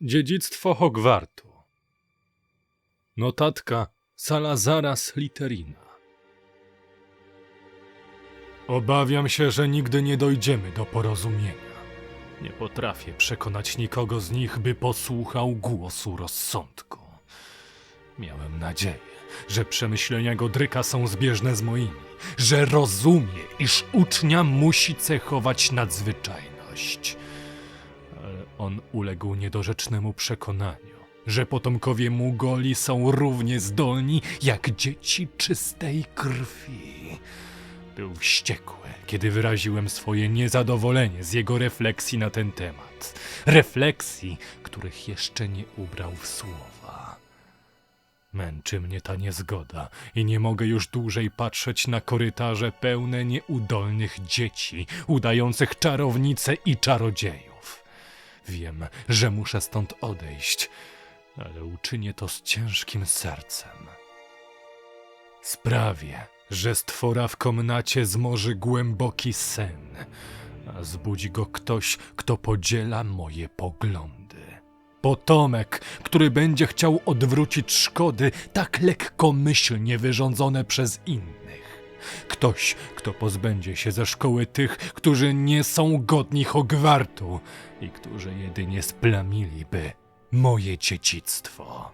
Dziedzictwo Hogwartu. Notatka Salazara Slytherina. Obawiam się, że nigdy nie dojdziemy do porozumienia. Nie potrafię przekonać nikogo z nich, by posłuchał głosu rozsądku. Miałem nadzieję, że przemyślenia Godryka są zbieżne z moimi, że rozumie, iż ucznia musi cechować nadzwyczajność. On uległ niedorzecznemu przekonaniu, że potomkowie Mugoli są równie zdolni jak dzieci czystej krwi. Był wściekły, kiedy wyraziłem swoje niezadowolenie z jego refleksji na ten temat. Refleksji, których jeszcze nie ubrał w słowa. Męczy mnie ta niezgoda i nie mogę już dłużej patrzeć na korytarze pełne nieudolnych dzieci, udających czarownice i czarodziejów. Wiem, że muszę stąd odejść, ale uczynię to z ciężkim sercem. Sprawię, że stwora w komnacie zmoży głęboki sen, a zbudzi go ktoś, kto podziela moje poglądy. Potomek, który będzie chciał odwrócić szkody tak lekkomyślnie wyrządzone przez innych. Ktoś, kto pozbędzie się ze szkoły tych, którzy nie są godni Hogwartu i którzy jedynie splamiliby moje dziedzictwo.